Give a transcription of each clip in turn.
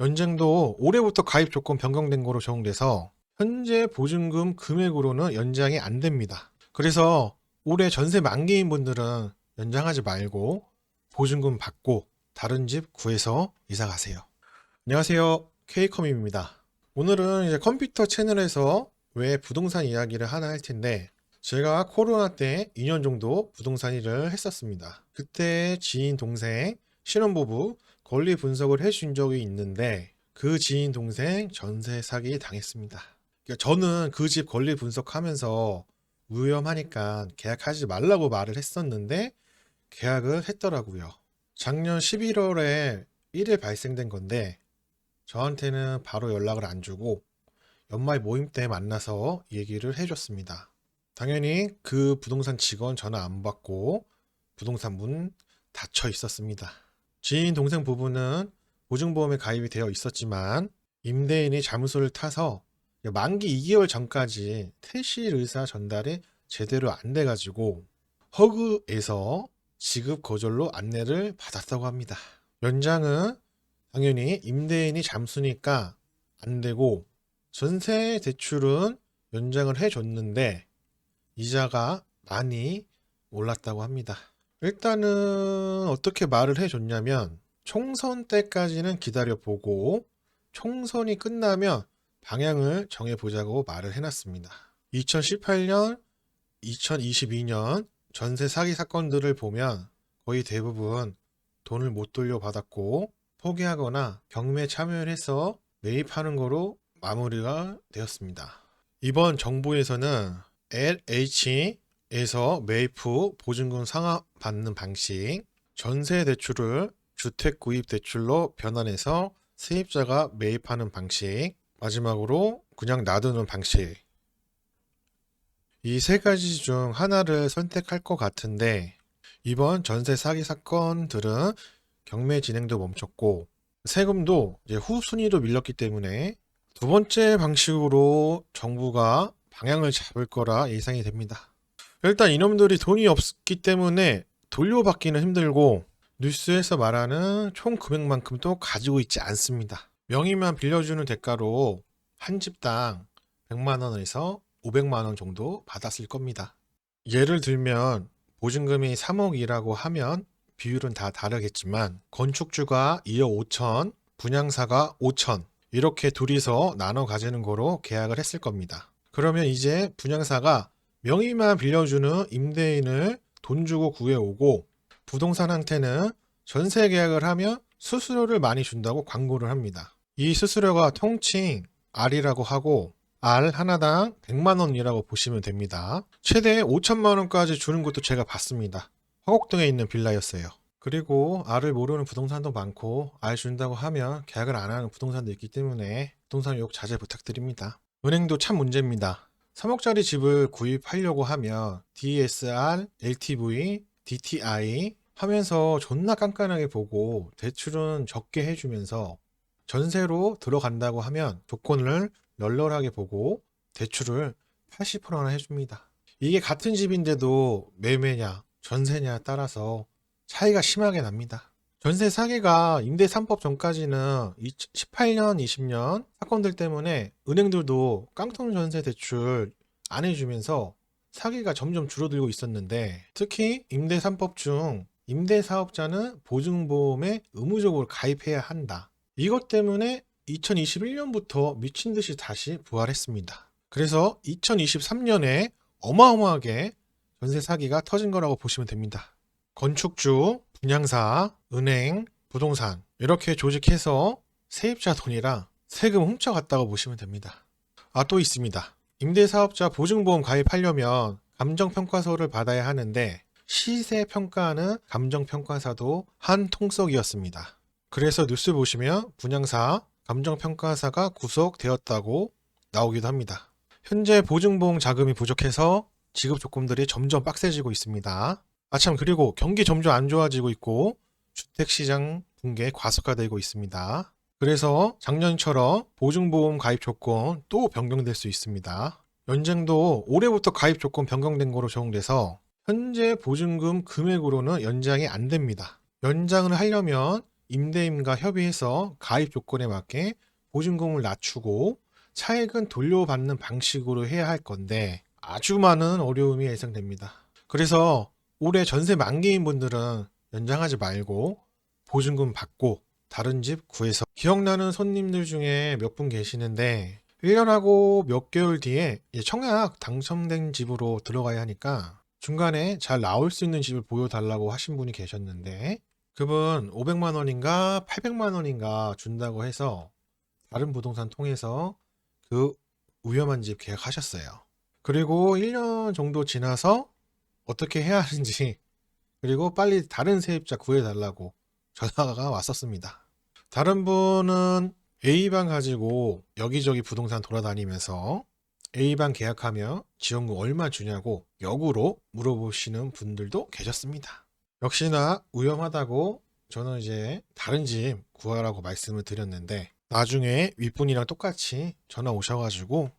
연장도 올해부터 가입 조건 변경된 거로 적용돼서 현재 보증금 금액으로는 연장이 안 됩니다. 그래서 올해 전세 만기인 분들은 연장하지 말고 보증금 받고 다른 집 구해서 이사 가세요. 안녕하세요. K컴입니다. 오늘은 이제 컴퓨터 채널에서 왜 부동산 이야기를 하나 할 텐데 제가 코로나 때 2년 정도 부동산 일을 했었습니다. 그때 지인 동생 신혼부부 권리 분석을 해준 적이 있는데 그 지인 동생 전세 사기 당했습니다. 그러니까 저는 그 집 권리 분석하면서 위험하니까 계약하지 말라고 말을 했었는데 계약을 했더라고요. 작년 11월에 1일 발생된 건데 저한테는 바로 연락을 안 주고 연말 모임 때 만나서 얘기를 해줬습니다. 당연히 그 부동산 직원 전화 안 받고 부동산 문 닫혀 있었습니다. 지인 동생 부부는 보증보험에 가입이 되어 있었지만 임대인이 자물쇠를 타서 만기 2개월 전까지 퇴실 의사 전달이 제대로 안 돼가지고 허그에서 지급 거절로 안내를 받았다고 합니다. 연장은 당연히 임대인이 잠수니까 안 되고 전세 대출은 연장을 해줬는데 이자가 많이 올랐다고 합니다. 일단은 어떻게 말을 해줬냐면 총선 때까지는 기다려보고 총선이 끝나면 방향을 정해보자고 말을 해놨습니다. 2018년, 2022년 전세 사기 사건들을 보면 거의 대부분 돈을 못 돌려받았고 포기하거나 경매 참여를 해서 매입하는 거로 마무리가 되었습니다. 이번 정부에서는 LH 에서 매입 후 보증금 상환 받는 방식, 전세 대출을 주택 구입 대출로 변환해서 세입자가 매입하는 방식, 마지막으로 그냥 놔두는 방식. 이 세 가지 중 하나를 선택할 것 같은데 이번 전세 사기 사건들은 경매 진행도 멈췄고 세금도 이제 후 순위로 밀렸기 때문에 두 번째 방식으로 정부가 방향을 잡을 거라 예상이 됩니다. 일단 이놈들이 돈이 없기 때문에 돌려받기는 힘들고 뉴스에서 말하는 총 금액만큼도 가지고 있지 않습니다. 명의만 빌려주는 대가로 한 집당 100만 원에서 500만 원 정도 받았을 겁니다. 예를 들면 보증금이 3억이라고 하면 비율은 다 다르겠지만 건축주가 2억 5천, 분양사가 5천 이렇게 둘이서 나눠 가지는 거로 계약을 했을 겁니다. 그러면 이제 분양사가 명의만 빌려주는 임대인을 돈 주고 구해오고 부동산한테는 전세 계약을 하면 수수료를 많이 준다고 광고를 합니다. 이 수수료가 통칭 R이라고 하고 R 하나당 100만 원이라고 보시면 됩니다. 최대 5천만 원까지 주는 것도 제가 봤습니다. 화곡동에 있는 빌라였어요. 그리고 R을 모르는 부동산도 많고 R 준다고 하면 계약을 안 하는 부동산도 있기 때문에 부동산 욕 자제 부탁드립니다. 은행도 참 문제입니다. 3억짜리 집을 구입하려고 하면 DSR, LTV, DTI 하면서 존나 깐깐하게 보고 대출은 적게 해주면서 전세로 들어간다고 하면 조건을 널널하게 보고 대출을 80%나 해줍니다. 이게 같은 집인데도 매매냐 전세냐 따라서 차이가 심하게 납니다. 전세 사기가 임대 3법 전까지는 18년, 20년 사건들 때문에 은행들도 깡통 전세 대출 안 해주면서 사기가 점점 줄어들고 있었는데 특히 임대 3법 중 임대 사업자는 보증보험에 의무적으로 가입해야 한다. 이것 때문에 2021년부터 미친 듯이 다시 부활했습니다. 그래서 2023년에 어마어마하게 전세 사기가 터진 거라고 보시면 됩니다. 건축주, 분양사, 은행, 부동산 이렇게 조직해서 세입자 돈이랑 세금 훔쳐갔다고 보시면 됩니다. 아 또 있습니다. 임대사업자 보증보험 가입하려면 감정평가서를 받아야 하는데 시세 평가하는 감정평가사도 한 통속이었습니다. 그래서 뉴스 보시면 분양사, 감정평가사가 구속되었다고 나오기도 합니다. 현재 보증보험 자금이 부족해서 지급 조건들이 점점 빡세지고 있습니다. 아참 그리고 경기 점점 안 좋아지고 있고 주택시장 붕괴 과속화되고 있습니다. 그래서 작년처럼 보증보험 가입 조건 또 변경될 수 있습니다. 연장도 올해부터 가입 조건 변경된 거로 적용돼서 현재 보증금 금액으로는 연장이 안 됩니다. 연장을 하려면 임대인과 협의해서 가입 조건에 맞게 보증금을 낮추고 차액은 돌려받는 방식으로 해야 할 건데 아주 많은 어려움이 예상됩니다. 그래서 올해 전세 만기인 분들은 연장하지 말고 보증금 받고 다른 집 구해서 기억나는 손님들 중에 몇 분 계시는데 1년하고 몇 개월 뒤에 청약 당첨된 집으로 들어가야 하니까 중간에 잘 나올 수 있는 집을 보여달라고 하신 분이 계셨는데 그분 500만 원인가 800만 원인가 준다고 해서 다른 부동산 통해서 그 위험한 집 계약하셨어요. 그리고 1년 정도 지나서 어떻게 해야 하는지 그리고 빨리 다른 세입자 구해달라고 전화가 왔었습니다. 다른 분은 A방 가지고 여기저기 부동산 돌아다니면서 A방 계약하면 지원금 얼마 주냐고 역으로 물어보시는 분들도 계셨습니다. 역시나 위험하다고 저는 이제 다른 집 구하라고 말씀을 드렸는데 나중에 윗분이랑 똑같이 전화 오셔가지고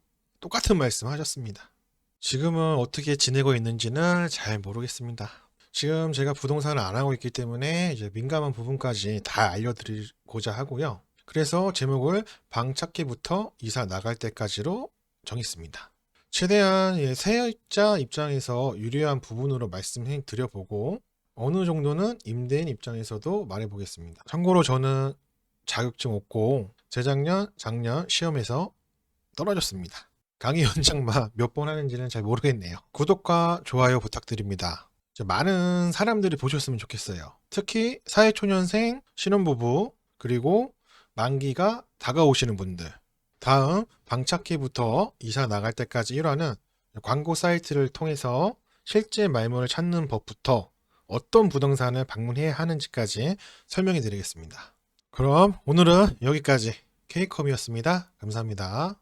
똑같은 말씀 하셨습니다. 지금은 어떻게 지내고 있는지는 잘 모르겠습니다. 지금 제가 부동산을 안 하고 있기 때문에 이제 민감한 부분까지 다 알려드리고자 하고요. 그래서 제목을 방 찾기부터 이사 나갈 때까지로 정했습니다. 최대한 예, 세입자 입장에서 유리한 부분으로 말씀해 드려보고 어느 정도는 임대인 입장에서도 말해 보겠습니다. 참고로 저는 자격증 없고 재작년, 작년 시험에서 떨어졌습니다. 강의 연장만 몇 번 하는지는 잘 모르겠네요. 구독과 좋아요 부탁드립니다. 많은 사람들이 보셨으면 좋겠어요. 특히 사회초년생, 신혼부부, 그리고 만기가 다가오시는 분들. 다음 방찾기부터 이사 나갈 때까지 1화는 광고 사이트를 통해서 실제 말문을 찾는 법부터 어떤 부동산을 방문해야 하는지까지 설명해 드리겠습니다. 그럼 오늘은 여기까지 케이컴이었습니다. 감사합니다.